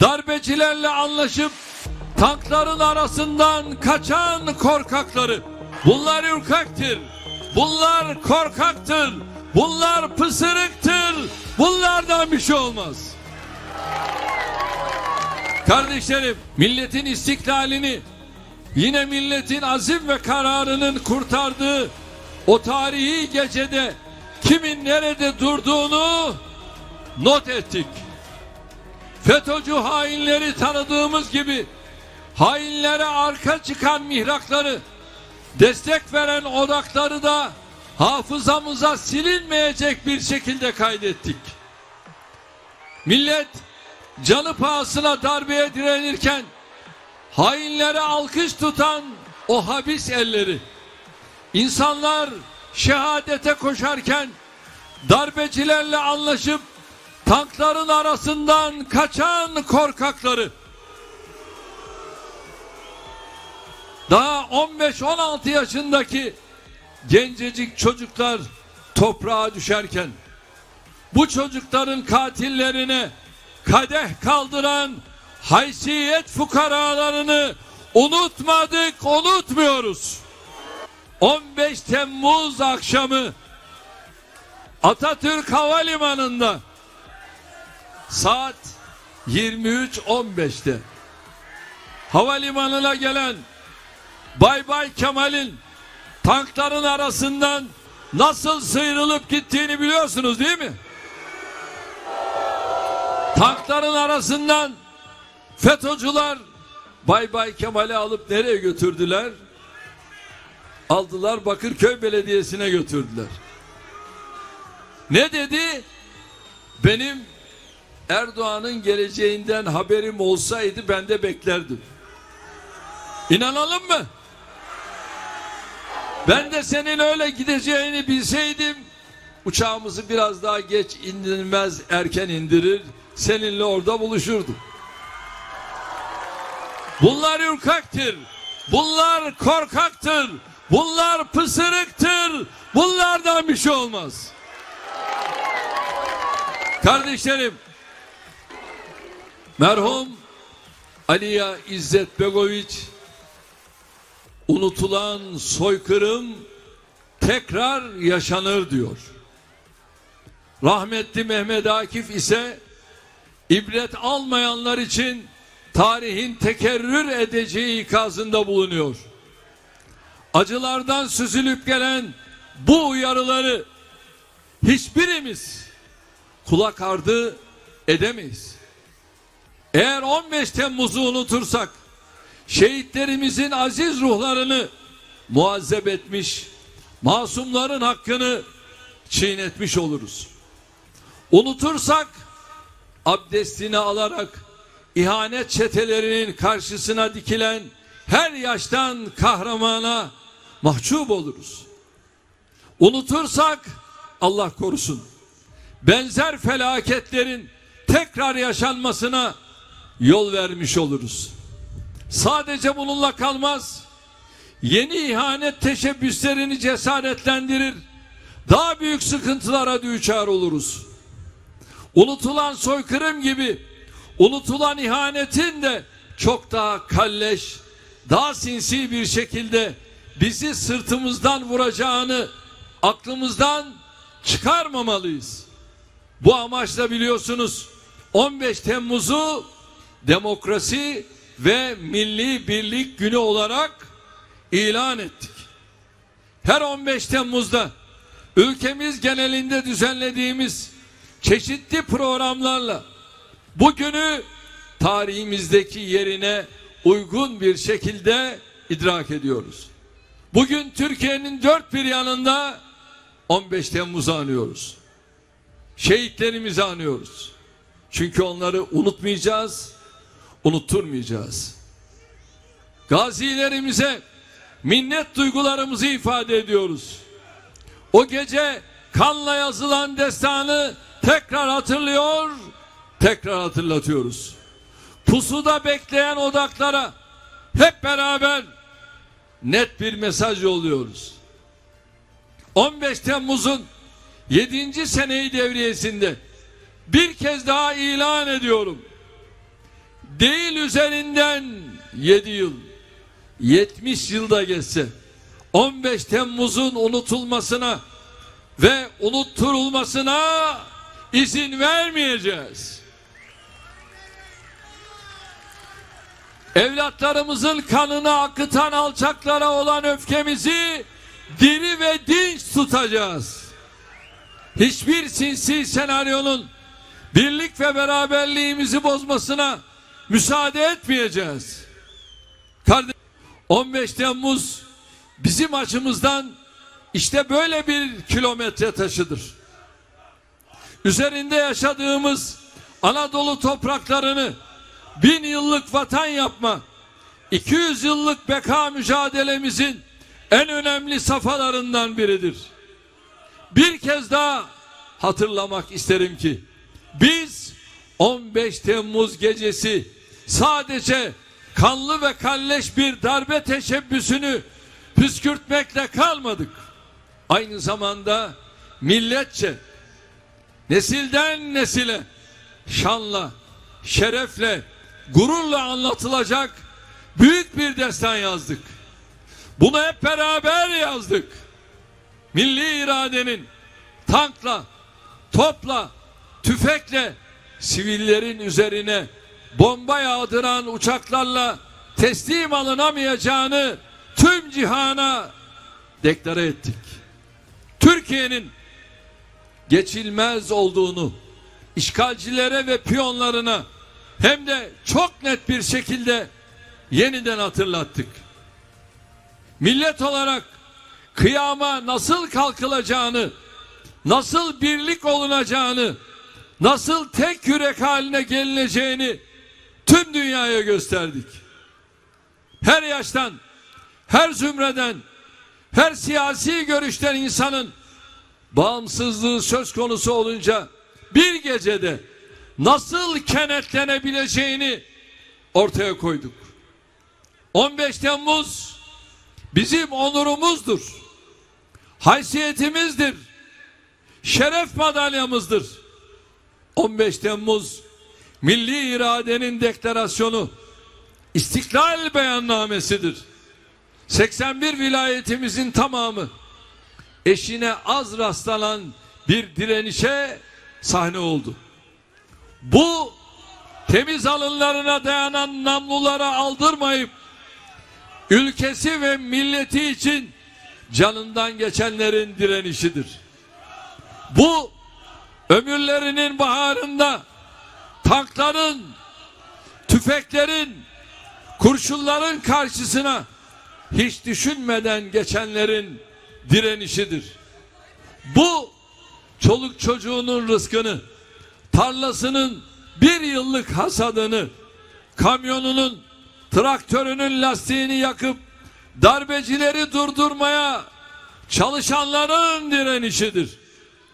darbecilerle anlaşıp tankların arasından kaçan korkakları. Bunlar ürkaktır. Bunlar korkaktır. Bunlar pısırıktır. Bunlardan bir şey olmaz. Kardeşlerim, milletin istiklalini yine milletin azim ve kararının kurtardığı o tarihi gecede kimin nerede durduğunu not ettik. FETÖ'cü hainleri tanıdığımız gibi hainlere arka çıkan mihrakları, destek veren odakları da hafızamıza silinmeyecek bir şekilde kaydettik. Millet canı pahasına darbeye direnirken hainlere alkış tutan o habis elleri, insanlar şehadete koşarken darbecilerle anlaşıp tankların arasından kaçan korkakları daha 15-16 yaşındaki gencecik çocuklar toprağa düşerken bu çocukların katillerine kadeh kaldıran haysiyet fukaralarını unutmadık, unutmuyoruz. 15 Temmuz akşamı Atatürk Havalimanı'nda saat 23.15'te havalimanına gelen Bay Bay Kemal'in tankların arasından nasıl sıyrılıp gittiğini biliyorsunuz değil mi? Tankların arasından FETÖ'cüler Bay Bay Kemal'i alıp nereye götürdüler? Aldılar Bakırköy Belediyesi'ne götürdüler. Ne dedi? Benim Erdoğan'ın geleceğinden haberim olsaydı ben de beklerdim. İnanalım mı? Ben de senin öyle gideceğini bilseydim uçağımızı biraz daha geç indirmez erken indirir seninle orada buluşurdum. Bunlar ürkaktır. Bunlar korkaktır. Bunlar pısırıktır. Bunlardan bir şey olmaz. Kardeşlerim merhum Aliya İzzet Begoviç unutulan soykırım tekrar yaşanır diyor. Rahmetli Mehmet Akif ise ibret almayanlar için tarihin tekerrür edeceği ikazında bulunuyor. Acılardan süzülüp gelen bu uyarıları hiçbirimiz kulak ardı edemeyiz. Eğer 15 Temmuz'u unutursak şehitlerimizin aziz ruhlarını muazzep etmiş, masumların hakkını çiğnetmiş oluruz. Unutursak abdestini alarak ihanet çetelerinin karşısına dikilen her yaştan kahramana mahcup oluruz. Unutursak Allah korusun benzer felaketlerin tekrar yaşanmasına yol vermiş oluruz. Sadece bununla kalmaz. Yeni ihanet teşebbüslerini cesaretlendirir. Daha büyük sıkıntılara düçar oluruz. Unutulan soykırım gibi unutulan ihanetin de çok daha kalleş, daha sinsi bir şekilde bizi sırtımızdan vuracağını aklımızdan çıkarmamalıyız. Bu amaçla biliyorsunuz 15 Temmuz'u demokrasi ve milli birlik günü olarak ilan ettik. Her 15 Temmuz'da ülkemiz genelinde düzenlediğimiz çeşitli programlarla bu günü tarihimizdeki yerine uygun bir şekilde idrak ediyoruz. Bugün Türkiye'nin dört bir yanında 15 Temmuz'u anıyoruz. Şehitlerimizi anıyoruz. Çünkü onları unutmayacağız, unutturmayacağız. Gazilerimize minnet duygularımızı ifade ediyoruz. O gece kanla yazılan destanı tekrar hatırlıyor, tekrar hatırlatıyoruz. Pusuda bekleyen odaklara hep beraber net bir mesaj yolluyoruz. 15 Temmuz'un 7. seneyi devriyesinde bir kez daha ilan ediyorum. Değil üzerinden 7 yıl 70 yılda geçse 15 Temmuz'un unutulmasına ve unutturulmasına izin vermeyeceğiz. Evlatlarımızın kanını akıtan alçaklara olan öfkemizi diri ve dinç tutacağız. Hiçbir sinsi senaryonun birlik ve beraberliğimizi bozmasına müsaade etmeyeceğiz. Kardeş, 15 Temmuz bizim açımızdan işte böyle bir kilometre taşıdır. Üzerinde yaşadığımız Anadolu topraklarını bin yıllık vatan yapma, 200 yıllık beka mücadelemizin en önemli safhalarından biridir. Bir kez daha hatırlamak isterim ki biz 15 Temmuz gecesi sadece kanlı ve kalleş bir darbe teşebbüsünü püskürtmekle kalmadık. Aynı zamanda milletçe nesilden nesile şanla, şerefle, gururla anlatılacak büyük bir destan yazdık. Bunu hep beraber yazdık. Milli iradenin tankla, topla, tüfekle sivillerin üzerine bomba yağdıran uçaklarla teslim alınamayacağını tüm cihana deklare ettik. Türkiye'nin geçilmez olduğunu işgalcilere ve piyonlarına hem de çok net bir şekilde yeniden hatırlattık. Millet olarak kıyama nasıl kalkılacağını, nasıl birlik olunacağını, nasıl tek yürek haline gelineceğini tüm dünyaya gösterdik. Her yaştan, her zümreden, her siyasi görüşten insanın bağımsızlığı söz konusu olunca bir gecede nasıl kenetlenebileceğini ortaya koyduk. 15 Temmuz bizim onurumuzdur. Haysiyetimizdir. Şeref madalyamızdır. 15 Temmuz milli iradenin deklarasyonu istiklal beyannamesidir. 81 vilayetimizin tamamı eşine az rastlanan bir direnişe sahne oldu. Bu temiz alınlarına dayanan namlulara aldırmayıp ülkesi ve milleti için canından geçenlerin direnişidir. Bu ömürlerinin baharında tankların, tüfeklerin, kurşunların karşısına hiç düşünmeden geçenlerin direnişidir. Bu çoluk çocuğunun rızkını, tarlasının bir yıllık hasadını, kamyonunun, traktörünün lastiğini yakıp darbecileri durdurmaya çalışanların direnişidir.